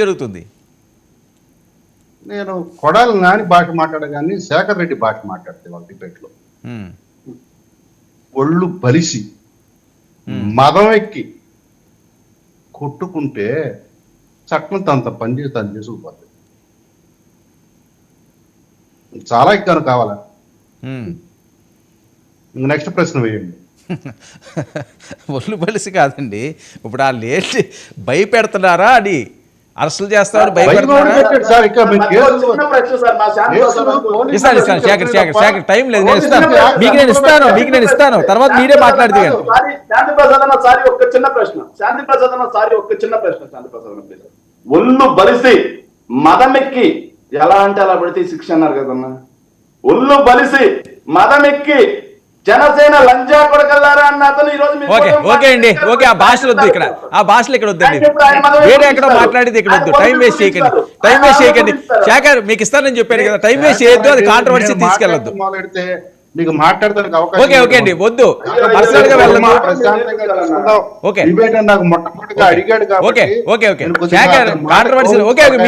జరుగుతుంది. నేను కొడాలి నాని భాష మాట్లాడగాని శేఖర్ రెడ్డి భాష మాట్లాడితే వాళ్ళ డిబేట్లో. ఒళ్ళు బలిసి మదం ఎక్కి కొట్టుకుంటే చట్టం తనంత పనిచేసి తను చేసుకుపోతుంది చాలా ఎక్కాను కావాలా? నెక్స్ట్ ప్రశ్న వేయండి. ఒళ్ళు బలిసి కాదండి. ఇప్పుడు ఆ లేట్ భయపెడుతున్నారా అని అరెస్టులు చేస్తామని ఇస్తాను ఇస్తాను శేఖర్ శేఖర్ శేఖర్ టైం లేదు నేను ఇస్తాను. మీకు నేను ఇస్తాను మీకు నేను ఇస్తాను. తర్వాత మీరే మాట్లాడితే శాంతి ప్రసాద్ అన్న సారి ఒక్క చిన్న ప్రశ్న. శాంతి ప్రసాద్ అన్న సారి ఒక్క చిన్న ప్రశ్న శాంతి ప్రసాద్ అన్న ఒళ్ళు బలిసి మదమెక్కి ఎలా అంటే అలా పడితే శిక్ష అన్నారు కదన్నా? ఒళ్ళు బలిసి మదమెక్కి జనసేన లంజా కొడకల్లారా అన్న అతను ఈ రోజు మీ ఓకే ఓకే అండి ఓకే ఆ భాషలు వద్దు ఇక్కడ. ఆ భాషలు ఇక్కడ వద్దండి. వేరే ఎక్కడో మాట్లాడేది ఇక్కడ వద్దు. టైం వేస్ట్ చేయకండి. టైం వేస్ట్ చేయకండి. శేఖర్ మీకు ఇస్తానని చెప్పాను కదా. టైం వేస్ట్ చేయొద్దు అది కాంట్రవర్సీ తీసుకెళ్ళొద్దు. మాట్లాడటం మొదలెడితే మీకు మాట్లాడడానికి అవకాశం ఓకే ఓకే అండి వద్దు. పర్సనల్గా. ఓకే. డిబేట్ అని నాకు మొట్టమొదటిగా అడిగాడు కాబట్టి okay okay okay. Shekhar controversy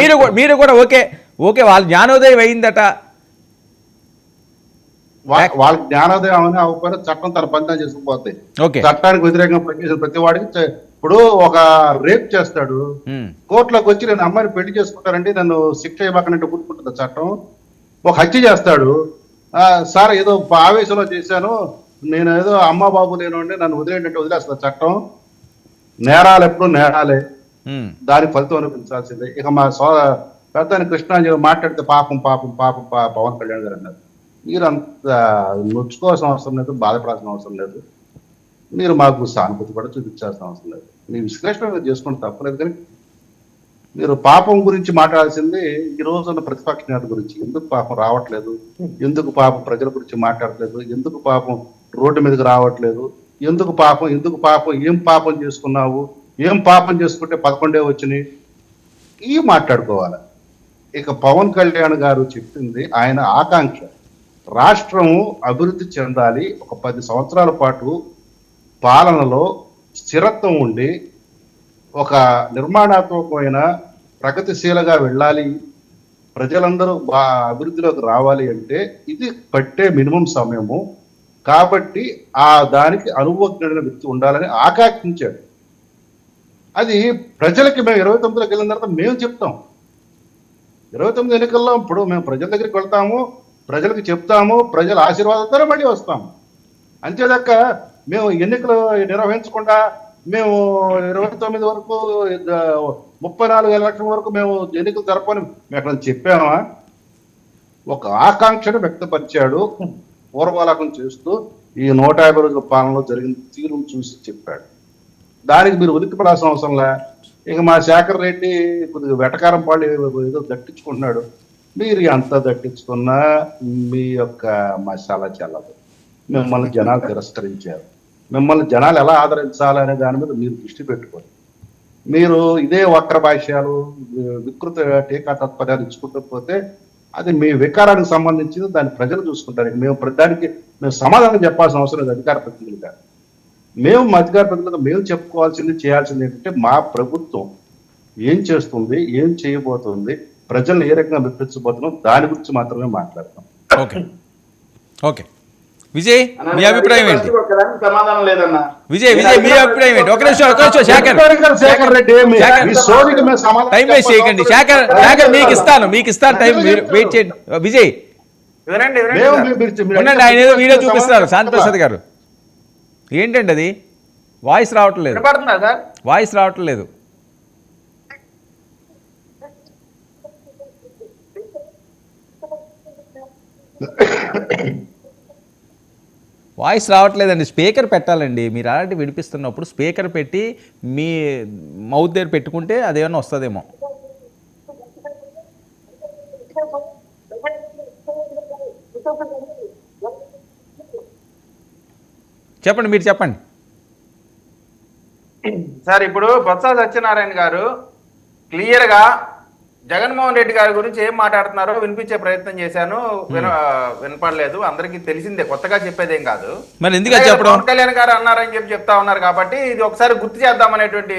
మీరు కూడా- మీరు కూడా ఓకే. ఓకే వాళ్ళ జ్ఞానోదయం అయిందట. వా- వాళ్ళకి జ్ఞానోదయం అని అవ్వకపోయినా చట్టం తన పని చేసుకుపోతాయి. చట్టానికి వ్యతిరేకంగా పనిచేసిన ప్రతి వాడికి ఇప్పుడు ఒక రేప్ చేస్తాడు. ఉమ్, కోర్టులోకి వచ్చి నేను అమ్మాయిని పెళ్ళి చేసుకుంటానంటే నన్ను శిక్ష ఇవ్వకనంటే కూర్చుంటుంది చట్టం. ఒక హత్య చేస్తాడు. సార్ ఏదో ఆవేశంలో చేశాను. నేను ఏదో అమ్మ బాబు లేను అంటే నన్ను వదిలేంటే వదిలేస్తుంది చట్టం. నేరాలు ఎప్పుడు నేరాలే. ఉమ్, దానికి ఫలితం అనిపించాల్సిందే ఇక మా సో పెద్దని కృష్ణాంజలి మాట్లాడితే పాపం పాపం పాపం పా పవన్ కళ్యాణ్ గారు అన్నారు. మీరు అంత నొచ్చుకోవాల్సిన అవసరం లేదు బాధపడాల్సిన అవసరం లేదు. మీరు మాకు సానుభూతి కూడా చూపించాల్సిన అవసరం లేదు. మీ విశ్లేషణ మీరు చేసుకుంటే తప్పలేదు కానీ మీరు పాపం గురించి మాట్లాడాల్సింది ఈ రోజున ప్రతిపక్ష నేత గురించి. ఎందుకు పాపం రావట్లేదు? ఎందుకు పాపం ప్రజల గురించి మాట్లాడట్లేదు? ఎందుకు పాపం రోడ్డు మీదకి రావట్లేదు? ఎందుకు పాపం ఎందుకు పాపం ఏం పాపం చేసుకున్నావు? ఏం పాపం చేసుకుంటే పదకొండే వచ్చినాయి? ఇవి మాట్లాడుకోవాలి. ఇక పవన్ కళ్యాణ్ గారు చెప్పింది ఆయన ఆకాంక్ష. రాష్ట్రం అభివృద్ధి చెందాలి. ఒక పది సంవత్సరాల పాటు పాలనలో స్థిరత్వం ఉండి ఒక నిర్మాణాత్మకమైన ప్రగతిశీలగా వెళ్ళాలి. ప్రజలందరూ బా అభివృద్ధిలోకి రావాలి అంటే ఇది పట్టే మినిమం సమయము. కాబట్టి ఆ దానికి అనుభవజ్ఞుడైన వ్యక్తి ఉండాలని ఆకాంక్షించాడు. అది ప్రజలకి మేము ఇరవై తొమ్మిదిలోకి వెళ్ళిన తర్వాత మేము చెప్తాం. ఇరవై తొమ్మిది ఎన్నికల్లో ఇప్పుడు మేము ప్రజల దగ్గరికి వెళ్తాము. ప్రజలకు చెప్తాము ప్రజల ఆశీర్వాదంతో మళ్ళీ వస్తాము అంతేదాక మేము ఎన్నికలు నిర్వహించకుండా మేము ఇరవై తొమ్మిది వరకు ముప్పై నాలుగు ఎలక్షన్ వరకు మేము ఎన్నికలు జరపని మేము ఎక్కడ చెప్పామా? ఒక ఆకాంక్షను వ్యక్తపరిచాడు పూర్వాలకం చేస్తూ ఈ నూట యాభై రోజుల పాలనలో జరిగిన తీరును చూసి చెప్పాడు. దానికి మీరు ఉలిక్కిపడాల్సిన అవసరంలే ఇక మా శేఖర్ రెడ్డి కొద్దిగా వెటకారం పాళ్ళు ఏదో దట్టించుకుంటున్నాడు. మీరు ఎంత దట్టించుకున్నా మీ యొక్క మసాలా చెల్లదు. మిమ్మల్ని జనాలు తిరస్కరించారు. మిమ్మల్ని జనాలు ఎలా ఆదరించాలనే దాని మీద మీరు దృష్టి పెట్టుకోండి. మీరు ఇదే వక్ర భాష్యాలు వికృత టీకా తత్పర్యాలు ఇచ్చుకుంటూ పోతే అది మీ వికారానికి సంబంధించింది దాన్ని ప్రజలు చూసుకుంటారు. మేము దానికి మేము సమాధానం చెప్పాల్సిన అవసరం లేదు అధికార ప్రతినిధులుగా మేము మా అధికార ప్రతినిధులుగా మేము చెప్పుకోవాల్సింది చేయాల్సింది ఏంటంటే మా ప్రభుత్వం ఏం చేస్తుంది ఏం చేయబోతుంది ప్రజల్ని ఏ రకంగా మెప్పించబోతున్నాం దాని గురించి మాత్రమే మాట్లాడతాం. ఓకే. ఓకే. విజయ్ మీ అభిప్రాయం ఏంటి? ఒక్కదానికి సమాధానం లేదన్నా. విజయ్ విజయ్ మీ అభిప్రాయం ఏంటి? ఒక నిమిషం ఒక నిమిషం శేఖర్. శేఖర్ రెడ్డి టైం వేస్ట్ చేయకండి. శేఖర్ శేఖర్ మీకు ఇస్తాను. మీకు ఇస్తాను. టైం మీరు వెయిట్ చేయండి. విజయ్. ఉండండి ఆయన ఏదో వీడియో చూపిస్తారు శాంతి? ప్రసాద్ గారు. ఏంటండి అది? వాయిస్ రావట్లేదు. వినపడుతుందా సార్? వాయిస్ రావట్లేదు. వాయిస్ రావట్లేదండి స్పీకర్ పెట్టాలండి. మీరు అలాంటి వినిపిస్తున్నప్పుడు స్పీకర్ పెట్టి మీ మౌత్ దగ్గర పెట్టుకుంటే అదేమన్నా వస్తుందేమో. చెప్పండి మీరు చెప్పండి. సార్ ఇప్పుడు బొత్స సత్యనారాయణ గారు క్లియర్గా జగన్మోహన్ రెడ్డి గారి గురించి ఏం మాట్లాడుతున్నారో వినిపించే ప్రయత్నం చేశాను. విన వినపడలేదు. అందరికీ తెలిసిందే. కొత్తగా చెప్పేదేం కాదు. మరి ఎందుకు పవన్ కళ్యాణ్ గారు అన్నారని చెప్పి చెప్తా ఉన్నారు కాబట్టి ఇది ఒకసారి గుర్తు చేద్దామనేటువంటి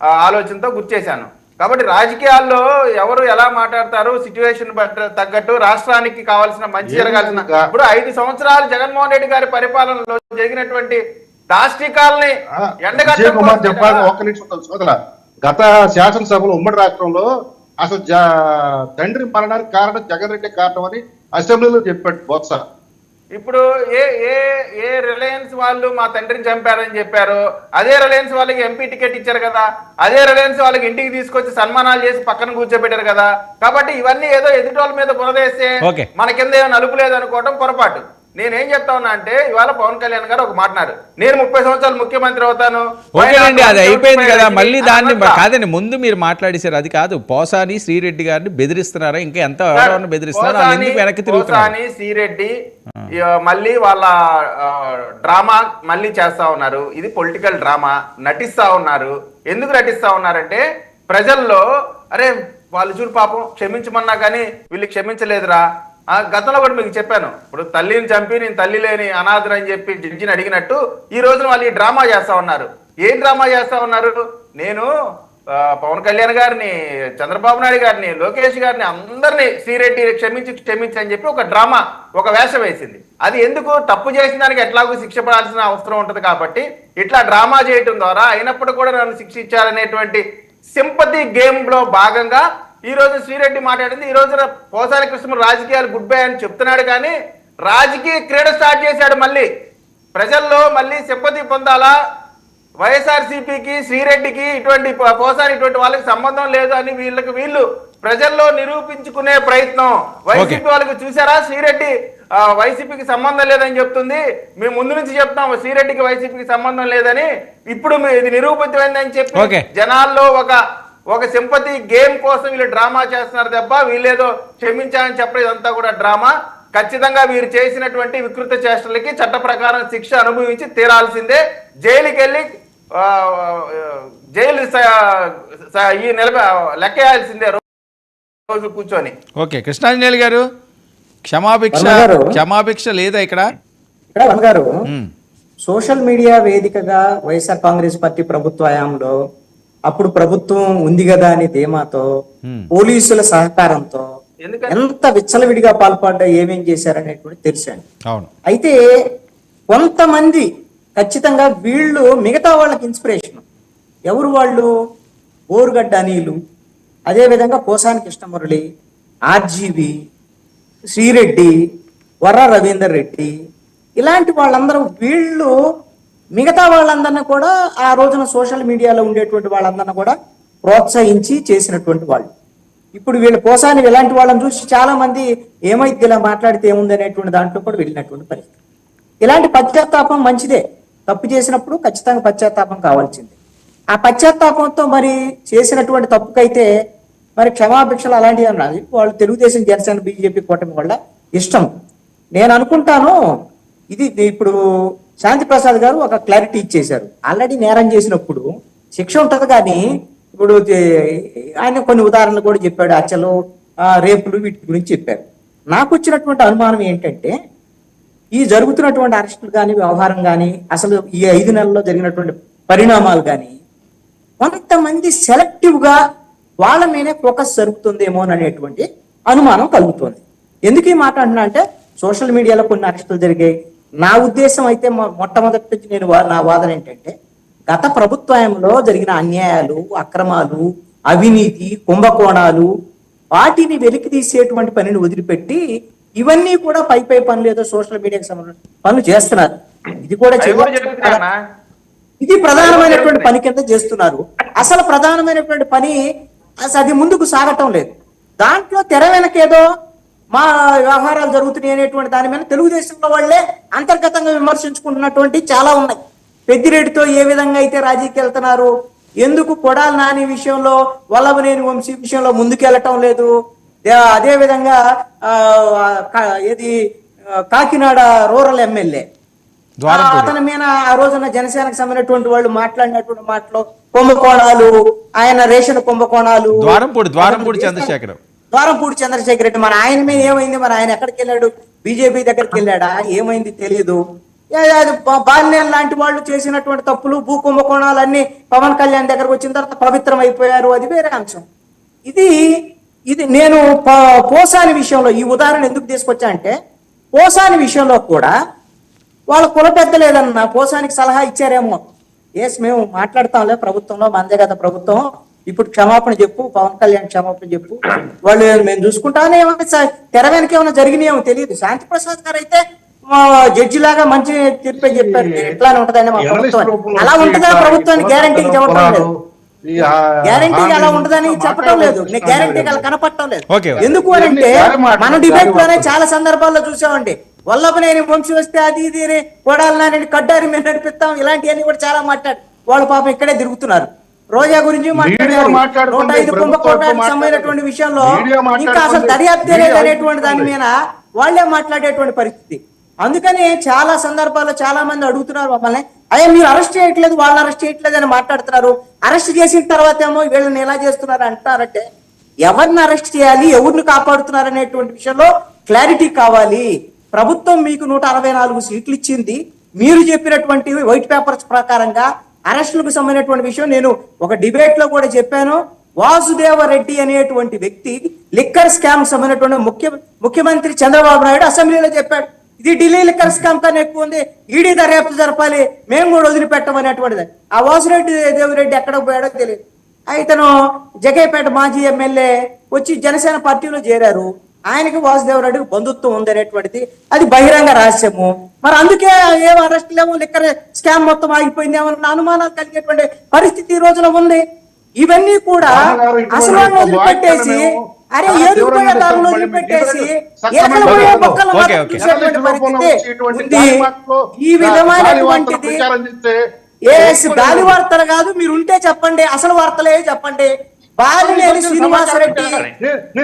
ఆ, ఆలోచనతో గుర్తు చేశాను. కాబట్టి రాజకీయాల్లో ఎవరు ఎలా మాట్లాడతారు సిచ్యువేషన్ తగ్గట్టు రాష్ట్రానికి కావాల్సిన మంచి జరగాల్సిన ఇప్పుడు ఐదు సంవత్సరాలు జగన్మోహన్ రెడ్డి గారి పరిపాలనలో జరిగినటువంటి దాష్టికాల్ని కోసమే చెప్పాలి. ఒక్క నిమిషం. గత శాసనసభలో ఉమ్మడి రాష్ట్రంలో అసలు తండ్రి మరణానికి కారణం జగన్ రెడ్డి కారణం అని అసెంబ్లీలో చెప్పాడు బొత్స ఇప్పుడు ఏ ఏ ఏ రిలయన్స్ వాళ్ళు మా తండ్రిని చంపారని చెప్పారు అదే రిలయన్స్ వాళ్ళకి ఎంపీ టికెట్ ఇచ్చారు కదా అదే రిలయన్స్ వాళ్ళకి ఇంటికి తీసుకొచ్చి సన్మానాలు చేసి పక్కన కూర్చోబెట్టారు కదా కాబట్టి ఇవన్నీ ఏదో ఎదుటోళ్ళ మీద బురదేస్తే Okay. మన కింద ఏమో నలుపు లేదు అనుకోవడం పొరపాటు నేనేం చెప్తా ఉన్నా అంటే ఇవాళ పవన్ కళ్యాణ్ గారు ఒక మాట్లాడారు నేను ముప్పై సంవత్సరాలు ముఖ్యమంత్రి అవుతాను. ఓకేనండి అది అయిపోయింది కదా. మళ్ళీ దాన్ని. కాదండి ముందు మీరు మాట్లాడేశారు. అది కాదు పోసాని శ్రీరెడ్డి గారిని బెదిరిస్తున్నారా? ఇంకా ఎంత బెదిరిస్తున్నారా వెనక్కి పోసాని శ్రీరెడ్డి మళ్ళీ వాళ్ళ డ్రామా మళ్ళీ చేస్తా ఉన్నారు. ఇది పొలిటికల్ డ్రామా. నటిస్తా ఉన్నారు. ఎందుకు నటిస్తా ఉన్నారంటే ప్రజల్లో అరే వాళ్ళు చూడు పాపం క్షమించమన్నా కానీ వీళ్ళు క్షమించలేదురా. ఆ గతంలో కూడా మీకు చెప్పాను. ఇప్పుడు తల్లిని చంపి నేను తల్లి లేని అనాథను అని చెప్పి జడ్జిని అడిగినట్టు ఈ రోజున వాళ్ళు ఈ డ్రామా చేస్తా ఉన్నారు. ఏం డ్రామా చేస్తా ఉన్నారు? నేను పవన్ కళ్యాణ్ గారిని చంద్రబాబు నాయుడు గారిని లోకేష్ గారిని అందరినీ శ్రీరెడ్డి క్షమించి క్షమించి అని చెప్పి ఒక డ్రామా ఒక వేషం వేసింది. అది ఎందుకు? తప్పు చేసిన దానికి ఎట్లాగూ శిక్ష పడాల్సిన అవసరం ఉంటుంది కాబట్టి ఇట్లా డ్రామా చేయటం ద్వారా అయినప్పుడు కూడా నన్ను శిక్షించాలనేటువంటి సింపతి గేమ్లో భాగంగా ఈ రోజు శ్రీరెడ్డి మాట్లాడింది ఈ రోజున పోసాని కృష్ణ రాజకీయాలు గుడ్ బై అని చెప్తున్నాడు కానీ రాజకీయ క్రీడ స్టార్ట్ చేశాడు మళ్ళీ. ప్రజల్లో మళ్ళీ సింపతి పొందాలా? వైఎస్ఆర్సీపీకి శ్రీరెడ్డికి ఇటువంటి ప- పోసాని ఇటువంటి వాళ్ళకి సంబంధం లేదు అని వీళ్ళకి వీళ్ళు ప్రజల్లో నిరూపించుకునే ప్రయత్నం. వైసీపీ వాళ్ళకి చూసారా శ్రీరెడ్డి వైసీపీకి సంబంధం లేదని చెప్తుంది. మేము ముందు నుంచి చెప్తాం శ్రీరెడ్డికి వైసీపీకి సంబంధం లేదని. ఇప్పుడు ఇది నిరూపితమైందని చెప్పి. జనాల్లో ఒక ఒక సింపతి గేమ్ కోసం వీళ్ళు డ్రామా చేస్తున్నారు తప్ప వీళ్ళేదో క్షమించాలని చెప్పడం ఇదంతా కూడా డ్రామా ఖచ్చితంగా వీరు చేసినటువంటి వికృత చేష్టలకి చట్ట ప్రకారం శిక్ష అనుభవించి తీరాల్సిందే జైలుకి వెళ్ళి ఆ, జైలు ఈ నిలబ లెక్కేయాల్సిందే రోజు కూర్చొని ఓకే కృష్ణాంజనేయులు గారు క్షమాభిక్ష. క్షమాభిక్ష లేదా ఇక్కడ గారు. సోషల్ మీడియా వేదికగా వైఎస్ఆర్ కాంగ్రెస్ పార్టీ ప్రభుత్వ హయాంలో అప్పుడు ప్రభుత్వం ఉంది కదా అని ధీమాతో. పోలీసుల సహకారంతో ఎంత విచ్చలవిడిగా పాల్పడ్డా ఏమేం చేశారనేటువంటి తెలిసాను. అవును. అయితే కొంతమంది ఖచ్చితంగా వీళ్ళు మిగతా వాళ్ళకి ఇన్స్పిరేషన్. ఎవరు వాళ్ళు? ఓరుగడ్డ అనిలు అదేవిధంగా పోసాని కృష్ణమురళి ఆర్జీవి శ్రీరెడ్డి వర్ర రవీందర్ రెడ్డి ఇలాంటి వాళ్ళందరూ వీళ్ళు మిగతా వాళ్ళందరినీ కూడా ఆ రోజున సోషల్ మీడియాలో ఉండేటువంటి వాళ్ళందరినీ కూడా ప్రోత్సహించి చేసినటువంటి వాళ్ళు. ఇప్పుడు వీళ్ళు పోసాని ఇలాంటి వాళ్ళని చూసి చాలా మంది ఏమైతే ఇలా మాట్లాడితే ఏముంది అనేటువంటి దాంట్లో కూడా వెళ్ళినటువంటి పరిస్థితి. ఇలాంటి పశ్చాత్తాపం మంచిదే. తప్పు చేసినప్పుడు ఖచ్చితంగా పశ్చాత్తాపం కావాల్సిందే. ఆ పశ్చాత్తాపంతో మరి చేసినటువంటి తప్పుకైతే మరి క్షమాభిక్షలు అలాంటివి అన్నది వాళ్ళు తెలుగుదేశం జనసేన బీజేపీ కూటమి వల్ల ఇష్టం. నేను అనుకుంటాను ఇది ఇప్పుడు శాంతి ప్రసాద్ గారు ఒక క్లారిటీ ఇచ్చేశారు. ఆల్రెడీ నేరం చేసినప్పుడు శిక్ష ఉంటది కానీ ఇప్పుడు ఆయన కొన్ని ఉదాహరణలు కూడా చెప్పాడు. హత్యలు రేపులు వీటి గురించి చెప్పారు. నాకు వచ్చినటువంటి అనుమానం ఏంటంటే ఈ జరుగుతున్నటువంటి అరెస్టులు కానీ వ్యవహారం కానీ అసలు ఈ ఐదు నెలల్లో జరిగినటువంటి పరిణామాలు కానీ కొంతమంది సెలెక్టివ్గా వాళ్ళ మీదే ఫోకస్ జరుగుతుందేమో అనేటువంటి అనుమానం కలుగుతుంది. ఎందుకు ఈ మాట అంటున్నా అంటే సోషల్ మీడియాలో కొన్ని అరెస్టులు జరిగాయి. నా ఉద్దేశం అయితే మొట్టమొదటి నుంచి నేను నా వాదన ఏంటంటే గత ప్రభుత్వంలో జరిగిన అన్యాయాలు అక్రమాలు అవినీతి కుంభకోణాలు వాటిని వెలికి తీసేటువంటి పనిని వదిలిపెట్టి ఇవన్నీ కూడా పై పై పనులు ఏదో సోషల్ మీడియాకి సంబంధించిన పనులు చేస్తున్నారు. ఇది కూడా? ఇది ప్రధానమైనటువంటి పని కింద చేస్తున్నారు. అసలు ప్రధానమైనటువంటి పని అసలు అది ముందుకు సాగటం లేదు. దాంట్లో తెర వెనకేదో మా వ్యవహారాలు జరుగుతున్నాయి అనేటువంటి దాని మీద తెలుగుదేశంలో వాళ్ళే అంతర్గతంగా విమర్శించుకుంటున్నటువంటి చాలా ఉన్నాయి. పెద్దిరెడ్డితో ఏ విధంగా అయితే రాజీకి వెళ్తున్నారు? ఎందుకు కొడాలి నాని విషయంలో వల్లభనేని వంశీ విషయంలో ముందుకెళ్ళటం లేదు? అదే విధంగా ఆ, కాకినాడ రూరల్ ఎమ్మెల్యే. అతని మీద ఆ రోజున జనసేనకు సంబంధించినటువంటి వాళ్ళు మాట్లాడినటువంటి మాటలు కుంభకోణాలు ఆయన రేషన్ కుంభకోణాలు. ద్వారంపూడి ద్వారంపూడి చంద్రశేఖరం. ద్వారంపూడి చంద్రశేఖర్ రెడ్డి మన ఆయన మీద ఏమైంది? మరి ఆయన ఎక్కడికి వెళ్ళాడు? బీజేపీ దగ్గరికి వెళ్ళాడా? ఏమైంది తెలియదు అది బాల్యం లాంటి వాళ్ళు చేసినటువంటి తప్పులు భూ కుంభకోణాలన్నీ పవన్ కళ్యాణ్ దగ్గరకు వచ్చిన తర్వాత పవిత్రం అయిపోయారు అది వేరే అంశం. ఇది ఇది నేను పోసాని విషయంలో ఈ ఉదాహరణ ఎందుకు తీసుకొచ్చా అంటే పోసాని విషయంలో కూడా వాళ్ళ కుల పెద్ద ఏదన్నా పోసానికి సలహా ఇచ్చారేమో. ఎస్ మేము మాట్లాడతాంలే ప్రభుత్వంలో మందే కదా ప్రభుత్వం. ఇప్పుడు క్షమాపణ చెప్పు పవన్ కళ్యాణ్ క్షమాపణ చెప్పు. వాళ్ళు మేము చూసుకుంటానే తెర వెనక ఏమైనా జరిగినాయేమో తెలియదు. శాంతి ప్రసాద్ గారు అయితే జడ్జి లాగా మంచి తీర్పే చెప్పారు. ఇట్లానే ఉంటదని మా ప్రభుత్వం? అలా ఉంటుందా ప్రభుత్వాన్ని గ్యారంటీకి చెప్పడం లేదు. గ్యారంటీకి అలా ఉంటదని చెప్పడం లేదు. నేను గ్యారంటీకి అలా కనపడటం లేదు. ఎందుకు అని అంటే మన డిబేట్లోనే చాలా సందర్భాల్లో చూసామండి. వల్లభనేని వంశీ వస్తే అది ఇది కొడాలని కడ్డారి మేము నడిపిస్తాం. ఇలాంటివన్నీ కూడా చాలా మాట్లాడు వాళ్ళు పాపం ఇక్కడే తిరుగుతున్నారు. రోజా గురించి నూట ఐదు కుంభకోణానికి. సంబంధించినటువంటి విషయంలో ఇంకా అసలు. దర్యాప్తే అనేటువంటి దాని మీద వాళ్ళే మాట్లాడేటువంటి పరిస్థితి అందుకని చాలా సందర్భాల్లో చాలా మంది అడుగుతున్నారు మమ్మల్ని అయ్యా మీరు అరెస్ట్ చేయట్లేదు వాళ్ళని అరెస్ట్ చేయట్లేదు అని మాట్లాడుతున్నారు అరెస్ట్ చేసిన తర్వాత ఏమో వీళ్ళని ఎలా చేస్తున్నారు అంటారంటే ఎవరిని అరెస్ట్ చేయాలి ఎవరిని కాపాడుతున్నారు అనేటువంటి విషయంలో క్లారిటీ కావాలి ప్రభుత్వం మీకు నూట అరవై నాలుగు సీట్లు ఇచ్చింది మీరు చెప్పినటువంటి వైట్ పేపర్స్ ప్రకారంగా అరెస్టులకు సంబంధించినటువంటి విషయం నేను ఒక డిబేట్లో కూడా చెప్పాను. వాసుదేవ రెడ్డి అనేటువంటి వ్యక్తి లిక్కర్ స్కామ్ సంబంధించినటువంటి ముఖ్య ముఖ్యమంత్రి చంద్రబాబు నాయుడు అసెంబ్లీలో చెప్పాడు. ఇది ఢిల్లీ లిక్కర్ స్కామ్ కన్నా ఎక్కువ ఉంది. ఈడీ దర్యాప్తు జరపాలి. మేము కూడా వదిలిపెట్టమనేటువంటిది ఆ వాసురెడ్డి దేవిరెడ్డి ఎక్కడ పోయాడో తెలియదు. అయితను జగేపేట మాజీ ఎమ్మెల్యే వచ్చి జనసేన పార్టీలో చేరారు. ఆయనకి వాసుదేవరెడ్డికి బంధుత్వం ఉంది అనేటువంటిది అది బహిరంగ రహస్యము. మరి అందుకే ఏం అరెస్ట్ లేవు లిక్కర్ స్కామ్ మొత్తం ఆగిపోయింది ఏమన్నా అనుమానాలు కలిగేటువంటి పరిస్థితి ఈ రోజున ఉంది. ఇవన్నీ కూడా అసలు వదిలిపెట్టేసి అరే దారులు మళ్ళీ వదిలిపెట్టేసి పరిస్థితి ఉంది. ఈ విధమైనటువంటిది ఏస్ గాలి వార్తలు కాదు మీరు ఉంటే చెప్పండి అసలు వార్తలే చెప్పండి. బాలినేని శ్రీనివాసరెడ్డి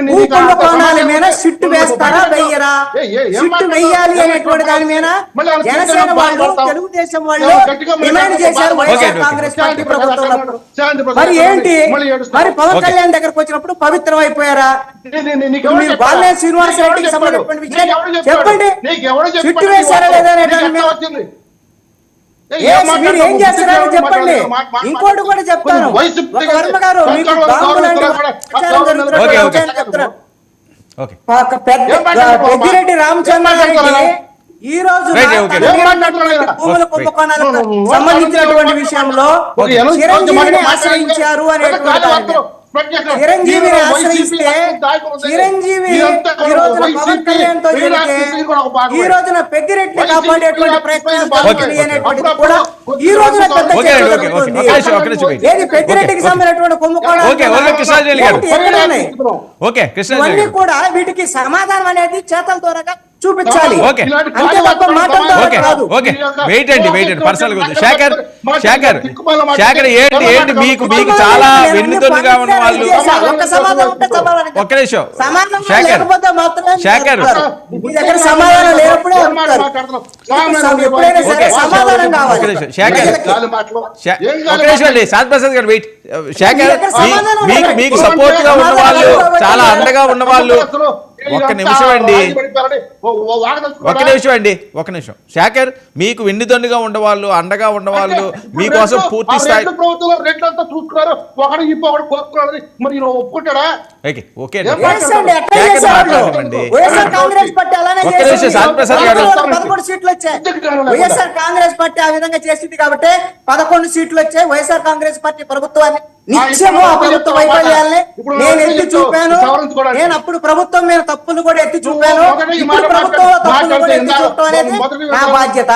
భూ కుంభకోణాల మీద సిట్టు వేస్తారా వెయ్యరా? సిట్టు వెయ్యాలి అనేటువంటి దాని మీద జనసేన వాళ్ళు తెలుగుదేశం వాళ్ళు డిమాండ్ చేశారు వైఎస్ఆర్ కాంగ్రెస్ పార్టీ ప్రభుత్వం. మరి ఏంటి? మరి పవన్ కళ్యాణ్ దగ్గరకు వచ్చినప్పుడు పవిత్రం అయిపోయారా? మీరు బాలినేని శ్రీనివాసరెడ్డికి సంబంధించినటువంటి విషయాలు చెప్పండి. సిట్టు వేశారా లేదా అనే దాని మీద Yes, మీరు ఏం చేస్తారని చెప్పండి. ఇంకోటి కూడా చెప్తాను. ఒక వర్మ గారు మీకు బాంబు లాంటి ప్రచారం జరుగుతున్నటువంటి ఓకే, ఓకే. విషయాన్ని చెప్తున్నాను ఓకే. ఒక పెద్ద ఏం మాట్లాడుతున్నావు? పెద్దిరెడ్డి రామచంద్రారెడ్డి ఈ రోజు? భూముల కుంభకోణాలకు సంబంధించినటువంటి విషయంలో చిరంజీవిని ఆశ్రయించారు అనేటువంటి. చిరంజీవిని ఆశ్రయిస్తే చిరంజీవి ఈ రోజున పవన్ కళ్యాణ్తో ఈ రోజున కాపాడేటువంటి అనేటువంటిది కూడా ఈ రోజున పెద్ద. ఏది పెద్దిరెడ్డికి సంబంధించినటువంటి కుంభకోణాలు కూడా వీటికి సమాధానం అనేది చేతల ద్వారా చూపించాలి. వెయిట్ అండి వెయిట్ అండి. పర్సనల్గా. శేఖర్ శేఖర్ శేఖర్ ఏంటి ఏంటి మీకు మీకు చాలా వెన్నుదన్నుగా ఉన్న వాళ్ళు ఒక్క నిమిషం. శేఖర్ శేఖర్. ఒక్క నిమిషం. శేఖర్. అండి. ప్రసాద్ గారు వెయిట్ శేఖర్ మీకు. మీకు సపోర్ట్గా ఉన్న వాళ్ళు చాలా అండగా ఉన్న వాళ్ళు ఒక్క నిమిషం అండి. ఒక నిమిషం అండి ఒక నిమిషం. శేఖర్ మీకు వెన్నుదన్నుగా ఉండవాళ్ళు అండగా ఉండవాళ్ళు మీకోసం పూర్తి స్థాయి ఓకే ఒక్క వైఎస్ఆర్ కాంగ్రెస్ పార్టీ ఆ విధంగా చేసింది కాబట్టి పదకొండు సీట్లు వచ్చాయి. వైఎస్ఆర్ కాంగ్రెస్ పార్టీ ప్రభుత్వాన్ని నిత్యము ఆ ప్రభుత్వ వైఫల్యాల్ని నేను ఎత్తి చూపాను. నేను అప్పుడు ప్రభుత్వం మీద తప్పులు కూడా ఎత్తి చూపాను. ఇప్పుడు ప్రభుత్వంలో తప్పులు కూడా ఎత్తి చూపడం అనేది నా బాధ్యత.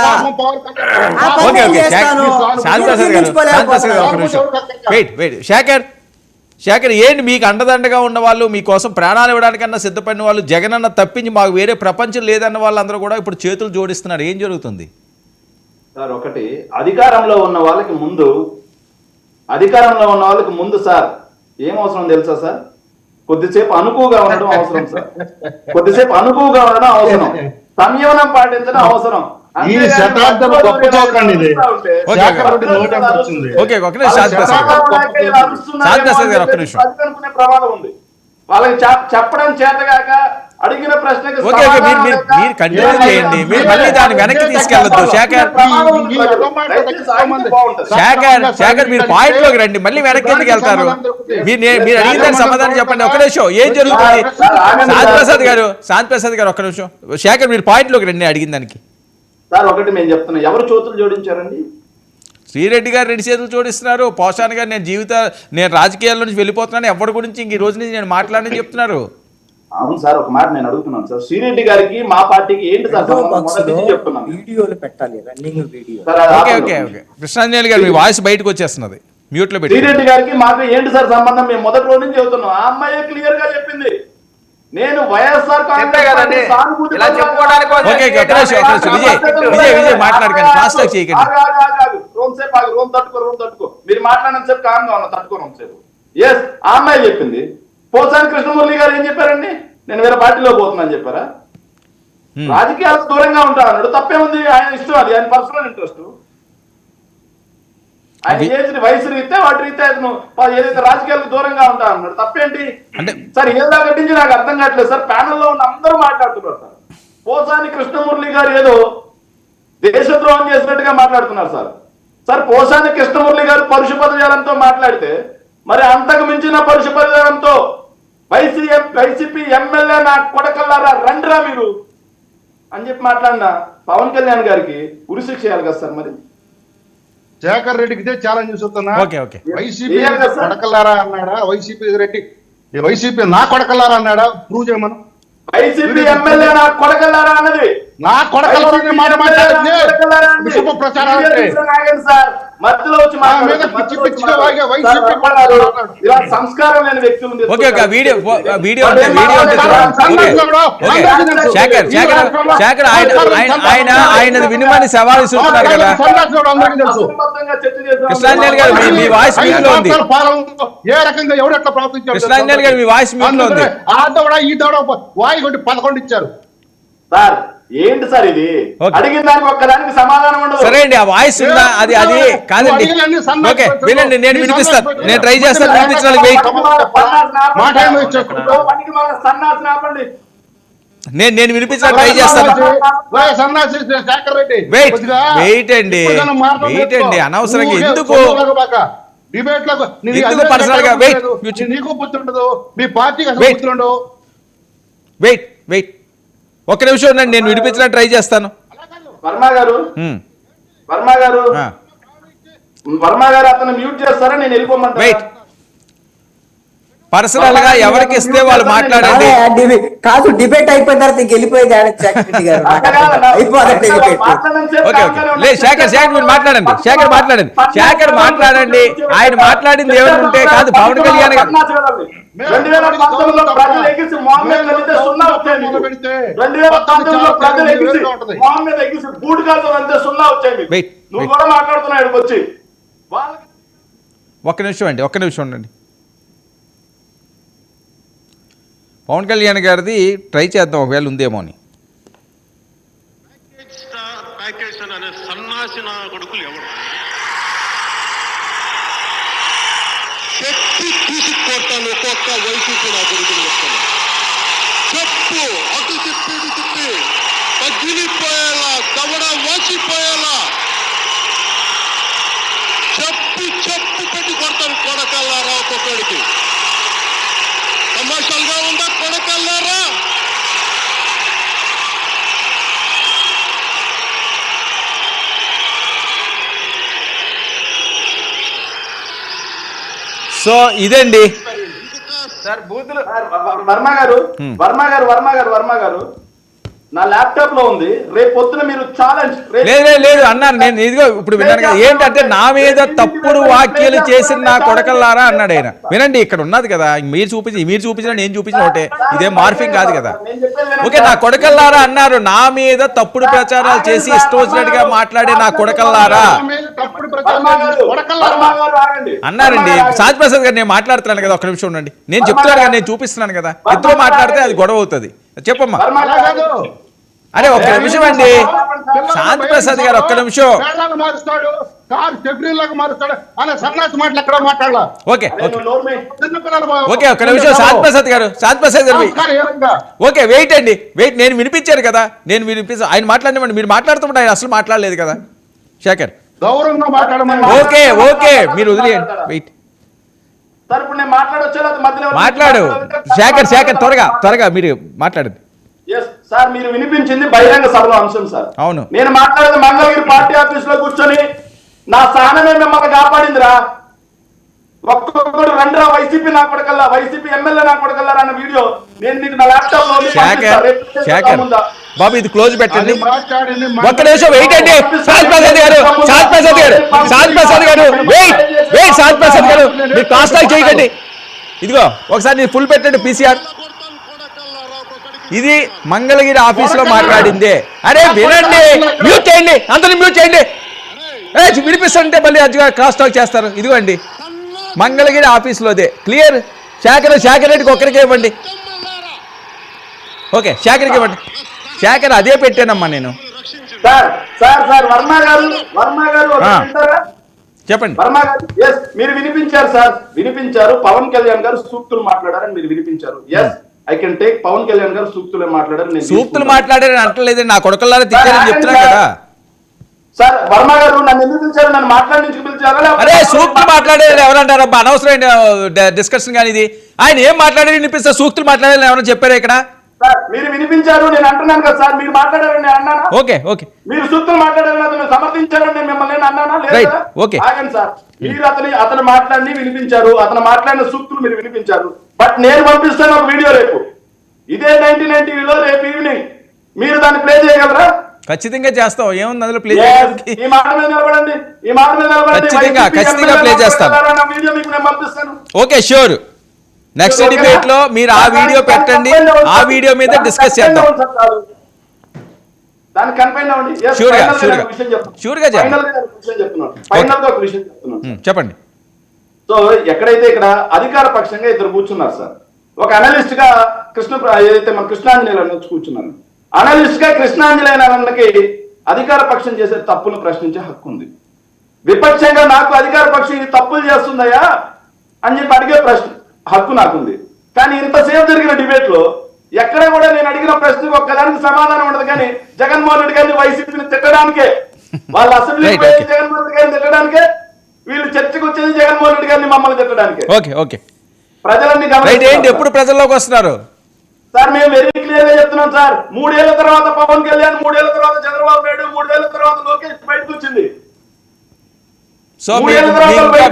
ఆ పని ఓకే నేను ఓకే చేస్తాను. Wait wait. శేఖర్ శేఖర్ ఏంటి మీకు అండదండగా ఉన్న వాళ్ళు మీకోసం ప్రాణాలు ఇవ్వడానికన్నా సిద్ధపడిన వాళ్ళు జగన్ అన్న తప్పించి మాకు వేరే ప్రపంచం లేదన్న వాళ్ళందరూ కూడా ఇప్పుడు చేతులు జోడిస్తున్నారు. ఏం జరుగుతుంది? సార్ ఒకటి అధికారంలో ఉన్న వాళ్ళకి ముందు అధికారంలో ఉన్న వాళ్ళకి ముందు సార్ ఏం అవసరం తెలుసా సార్? కొద్దిసేపు అనుకువగా ఉండడం అవసరం సార్. కొద్దిసేపు అనుకువగా ఉండడం అవసరం. సంయమనం పాటించడం అవసరం. వాళ్ళకి చెప్పడం చేతగాక అడిగిన ప్రశ్నకి ఓకే ఓకే మీరు సమాధానం మీరు మీరు కంటిన్యూ చేయండి. మీరు మళ్ళీ దాన్ని వెనక్కి తీసుకెళ్ళొద్దు. శేఖర్. శేఖర్ శేఖర్ మీరు పాయింట్లోకి రండి. మళ్ళీ వెనక్కి ఎందుకు వెళ్తారు? మీరు మీరు అడిగిన దానికి సమాధానం చెప్పండి. ఒక నిమిషం. ఏం జరుగుతుంది? శాంతి ప్రసాద్ గారు శాంతి ప్రసాద్ గారు ఒక్క నిమిషం. శేఖర్ మీరు పాయింట్లోకి రండి అడిగిన దానికి. సార్ ఒకటి మేము చెప్తున్నాం. ఎవరు చేతులు జోడించారండి? శ్రీరెడ్డి గారు రెండు చేతులు జోడిస్తున్నారు. పోషాన్ గారు నేను జీవిత నేను రాజకీయాల నుంచి వెళ్ళిపోతున్నాను. ఎవరి గురించి ఇంక ఈ రోజు నుంచి నేను మాట్లాడని చెప్తున్నారు? అవును సార్ ఒక మాట నేను అడుగుతున్నాను సార్. శ్రీరెడ్డి గారికి మా పార్టీకి ఏంటి సార్ చెప్తున్నాను. వీడియోలు పెట్టాలి రన్నింగ్ వీడియో సార్, అది ఓకే ఆపండి. Okay okay. కృష్ణాంజలి గారు మీ వాయిస్ బయటకు వచ్చేస్తున్నది. మ్యూట్లో పెట్టి. శ్రీరెడ్డి గారికి మాకు ఏంటి సార్ సంబంధం? మేము మొదటి రోజు నుంచి చెబుతున్నాం. ఆ అమ్మాయి క్లియర్గా చెప్పింది. నేను వైఎస్ఆర్ మీరు మాట్లాడిన సేపు కామ్గా ఉన్నా తట్టుకో రోమ్ సేపు. ఎస్ ఆ అమ్మాయి చెప్పింది. పోసాని కృష్ణమురళి గారు ఏం చెప్పారండి? నేను వేరే పార్టీలో పోతున్నాను చెప్పారా. రాజకీయాలకు దూరంగా ఉంటా అన్నాడు. తప్పేముంది? ఆయన ఇష్టం అది. ఆయన పర్సనల్ ఇంట్రెస్ట్. ఆయన ఏజ్ వయసు రీతే వాటి రీతే ఏదైతే రాజకీయాలకు దూరంగా ఉంటా అన్నాడు. తప్పేంటి? సార్ ఏదా కట్టించి నాకు అర్థం కావట్లేదు సార్. ప్యానెల్లో ఉన్న అందరూ మాట్లాడుతున్నారు సార్. పోసాని కృష్ణమురళి గారు ఏదో దేశద్రోహం చేసినట్టుగా మాట్లాడుతున్నారు సార్. సార్ పోసాని కృష్ణమురళి గారు పరుష పదజాలంతో మాట్లాడితే మరి అంతకు మించిన పరుష పదజాలంతో వైసీ వైసీపీ ఎమ్మెల్యే నా కొడకల్లారా రండిరా మీరు? అని చెప్పి మాట్లాడిన పవన్ కళ్యాణ్ గారికి ఉరిశిక్ష చేయాలి కదా సార్ మరి? శేఖర్ రెడ్డికి ఛాలెంజ్ చూస్తున్నా ఓకే ఓకే. వైసీపీ? కొడకల్లారా అన్నాడా? వైసీపీ రెడ్డి. ఈ వైసీపీ నా కొడకల్లారా అన్నాడా? ప్రూవ్ చేయమను. వైసీపీ ఎమ్మెల్యే నా కొడకల్లారా అన్నది? నా కొడకల్లారా మాట మాట్లాడింది ప్రచారం సార్. మధ్యలో వచ్చి. ఇలా సంస్కారం లేని okay okay video video video Shekhar Shekhar Shekhar ఆయన ఆయన సవాల్ ఇస్తున్నారు కదా. కృష్ణాంజలి గారు మీ- వాయిస్ మ్యూట్లో ఉంది. ఏ రకంగా ఎవరు ఎట్లా ప్రవర్తించారు కృష్ణాంజలి గారు మీ వాయిస్ మ్యూట్లో ఉంది. ఆ దవడ ఈ దవడ వాయి కొట్టి పదకొండు ఇచ్చారు. సార్ ఏంటి సార్ ఇది. అడిగిన దానికి ఒక్కదానికి సమాధానం ఉండదు. సరే అండి ఆ వాయిస్ ఉందా? అది అది కాదండి. ఓకే వినండి నేను వినిపిస్తాను. నేను ట్రై చేస్తాను వినిపించడానికి వెయిట్. నేను నేను వినిపించడానికి ట్రై చేస్తాను. వెయిట్ వెయిట్ అండి. వెయిట్ అండి. అనవసరంగా ఎందుకు. డిబేట్లకు నీకు ఎందుకు personal గా? should- నీకు బుద్ధి ఉండదు. మీ పార్టీకి ఉండవు వెయిట్ వెయిట్. ఒక్క నిమిషం ఉండండి నేను వినిపించడానికి ట్రై చేస్తాను. వర్మ గారు హ్మ్. వర్మ గారు ఆ. వర్మ గారు అతను మ్యూట్ చేస్తారా? నేను వెళ్ళిపోమంటా. వెయిట్ పర్సనల్గా ఎవరికి ఇస్తే వాళ్ళు మాట్లాడండి కాదు డిబేట్ అయిపోయిన తర్వాత ఇంక వెళ్ళిపోయేది శేఖర్ శేఖర్ మీరు మాట్లాడండి. శేఖర్ మాట్లాడండి. శేఖర్ మాట్లాడండి. ఆయన మాట్లాడింది ఉంటే కాదు పవన్ కళ్యాణ్ గారు. రెండు వేల పంతొమ్మిదిలో ప్రజలు ఎగిసి మొహమ్మద్ వెళితే సున్నా వచ్చాయి మీకు. రెండు వేల పంతొమ్మిదిలో ప్రజలు ఎగిసి మొహమ్మద్ ఎగిసి బూట్ కాదు అంతే సున్నా వచ్చాయి మీకు. Wait, నువ్వు wait. కూడా మాట్లాడుతున్నావు ఇక్కడికి వచ్చి వాళ్ళకి ఒక్క నిమిషం అండి ఒక్క నిమిషం ఉండండి పవన్ కళ్యాణ్ గారిది ట్రై చేద్దాం ఒకవేళ ఉందేమో అని సన్నాసి నా కొడుకులు ఎవరు తీసుకొడతాను ఒక్కొక్క వైసీపీ నా కొడుకులు చెప్తాను చెప్పు అటు తిప్పి ఇటు తిప్పి పగిలిపోయేలా దవడ వాచిపోయేలా. చెప్పు చెప్పు పెట్టి కొడతాను కొడకల్లారా ఒక్కొక్కడికి. తమాషాలుగా ఉందా కొడకల్లారా? సో ఇదండి. సార్ బూతులు వర్మ గారు. వర్మ గారు వర్మ గారు వర్మ గారు నా ల్యాప్టాప్లో ఉంది. రేపు పొద్దున మీరు ఛాలెంజ్ లేదు అన్నారు. నేను ఇదిగో ఇప్పుడు విన్నాను కదా. ఏంటంటే నా మీద తప్పుడు వ్యాఖ్యలు చేసిన నా కొడకల్లారా అన్నాడు ఆయన. వినండి ఇక్కడ ఉన్నది కదా. మీరు చూపించి మీరు చూపించిన నేను చూపించిన ఒకటే. ఇదే మార్ఫింగ్ కాదు కదా. ఓకే నా కొడకల్లారా అన్నారు. నా మీద తప్పుడు ప్రచారాలు చేసి ఇష్టం వచ్చినట్టుగా మాట్లాడే నా కొడకల్లారా. అన్నారండి. సాజ్ ప్రసాద్ గారు నేను మాట్లాడుతున్నాను కదా ఒక్క నిమిషం ఉండండి. నేను చెప్తున్నాను కదా నేను చూపిస్తున్నాను కదా. ఇద్దరు మాట్లాడితే అది గొడవ అవుతుంది. చెప్పమ్మా. అరే ఒక్క నిమిషం అండి. శాంతి ప్రసాద్ గారు ఒక్క నిమిషం. పేర్లను మారుస్తాడు కారు ఫిబ్రిల్ లాగా మారుస్తాడు అలా సన్నాసి మాటలు ఎక్కడ మాట్లాడాల? ఓకే ఓకే నువ్వు నోరు మూయి. చిన్నపిల్లలు ఓకే ఒక నిమిషం. శాంత్ ప్రసాద్ గారు శాంత్ ప్రసాద్ గారు? ఓకే వెయిట్ అండి. వెయిట్ నేను వినిపించాను కదా. నేను వినిపించా ఆయన మాట్లాడినవ్వండి. మీరు మాట్లాడుతుంటే ఆయన అసలు మాట్లాడలేదు కదా. శేఖర్. గౌరవంగా మాట్లాడమని ఓకే ఓకే మీరు వదిలేయండి. వెయిట్. మాట్లాడు? శేఖర్ శేఖర్ త్వరగా త్వరగా మీరు మాట్లాడండి. సార్ మీరు వినిపించింది బహిరంగ సభలో అంశం సార్. అవును. నేను మాట్లాడేది మంగళగిరి పార్టీ ఆఫీస్లో కూర్చొని నా స్థానమే మిమ్మల్ని కాపాడిందిరా. ఒక్కొక్కడు రండిరా వైసీపీ నా కొడకల్లా వైసీపీ ఎమ్మెల్యే నా కొడకల్లా అన్న వీడియో. నేను మీకు నా ల్యాప్టాప్లో? బాబు ఇది క్లోజ్ పెట్టండి. ఒక్క నిమిషం వెయిట్ అండి. శాంత్ ప్రసాద్ గారు శాంత్ ప్రసాద్ గారు శాంత్ ప్రసాద్ గారు వెయిట్ వెయిట్ శాంత్ ప్రసాద్ గారు. మీరు క్రాస్ టాక్ చేయకండి. ఇదిగో ఒకసారి ఫుల్ పెట్టండి పీసీఆర్ ఇది మంగళగిరి ఆఫీస్లో మాట్లాడిందే. అరే వినండి మ్యూట్ చేయండి అందరూ మ్యూట్ చేయండి. ఏ, వినిపిస్తుంటే మళ్ళీ అజ్జుగా క్రాస్ టాక్ చేస్తారు. ఇదిగోండి మంగళగిరి ఆఫీస్ లోదే క్లియర్ శేఖర్ శేఖర్ రెడ్డికి ఒక్కరికే ఇవ్వండి. ఓకే శేఖర్కి ఇవ్వండి. శేఖర్ అదే పెట్టానమ్మా నేను. రక్షించండి సార్ సార్ సార్ వర్మ గారు వర్మ గారు ఒకటి ఆ. వింటారా? చెప్పండి. మీరు వినిపించారు సార్. వినిపించారు. పవన్ కళ్యాణ్ గారు సూక్తులు మాట్లాడారని మీరు వినిపించారు. Yes I can take Pawan Kalyan గారు సూక్తులే మాట్లాడారు నేను సూక్తులు. మాట్లాడారని అంటలేదు నా కొడుకులారా తిట్టారని చెప్తున్నాను కదా. సార్ వర్మ గారు నన్ను ఎందుకు పిలిచారు? నన్ను పిలిచారా? లేకపోతే- అరే సూక్తులు మాట్లాడేది ఎవరంటారబ్బా అనవసరమైన డిస్కషన్ కానీ ఇది. ఆయన ఏం మాట్లాడేది వినిపిస్తే సూక్తులు మాట్లాడేది ఎవరైనా చెప్పారా ఇక్కడ? సార్ మీరు వినిపించారు నేను అంటున్నాను కదా సార్ మీరు మాట్లాడారని నేను అన్నానా? Okay okay. మీరు సూక్తులు మాట్లాడారని అతను సమర్థించారని నేను మిమ్మల్ని నేను అన్నానా? లేదు? Okay. ఆగండి సార్. మీరు అతని అతను మాట్లాడి వినిపించారు అతను మాట్లాడిన సూక్తులు మీరు వినిపించారు. బట్ నేను పంపిస్తాను ఒక వీడియో రేపు. ఇదే నైన్టీన్ నైన్టీలో రేపు ఈవినింగ్ మీరు దాన్ని ప్లే చేయగలరా? ఖచ్చితంగా చేస్తాం. ఏముంది అందులో ప్లే. ఈ మాట మీద నిలబడండి. ఈ మాట మీద నిలబడండి. ఖచ్చితంగా, ఖచ్చితంగా play చేస్తాను. వీడియో మీకు నేను పంపిస్తాను? Okay sure next? డిబేట్లో మీరు ఆ వీడియో పెట్టండి. ఆ. వీడియో మీద డిస్కస్ చేద్దాం. కన్ఫైన్ అవ్వండి చెప్తున్నాను. ఉమ్, చెప్పండి. సో ఎక్కడైతే ఇక్కడ అధికార పక్షంగా ఇద్దరు కూర్చున్నారు సార్ ఒక అనలిస్ట్గా కృష్ణ ఏదైతే మన వచ్చి కూర్చున్నారు. అనలిస్ట్గా కృష్ణాంజనేయులు అన్నకి అధికార పక్షం చేసే తప్పును ప్రశ్నించే హక్కు ఉంది. విపక్షంగా నాకు అధికార పక్షం ఇది తప్పులు చేస్తుందయ్యా అని చెప్పి అడిగే ప్రశ్న. హక్కు నాకుంది. కానీ ఇంతసేపు జరిగిన డిబేట్లో ఎక్కడ కూడా నేను అడిగిన ప్రశ్నకు ఒక్కదానికి సమాధానం ఉండదు. కానీ జగన్మోహన్ రెడ్డి గారిని వైసీపీని తిట్టడానికే వాళ్ళ అసెంబ్లీ. జగన్మోహన్ రెడ్డి గారిని తిట్టడానికే వీళ్ళు చర్చకు వచ్చేది జగన్మోహన్ రెడ్డి గారిని మమ్మల్ని తిట్టడానికే. ఓకే ఓకే ప్రజలన్నీ గమనిస్తున్నారు ఎప్పుడు ప్రజల్లోకి వస్తున్నారు? సార్ మేము వెరీ క్లియర్గా చెప్తున్నాం సార్. మూడేళ్ళ తర్వాత పవన్ కళ్యాణ్ మూడేళ్ళ తర్వాత చంద్రబాబు నాయుడు మూడేళ్ళ తర్వాత లోకేష్ బయటకు వచ్చింది. సో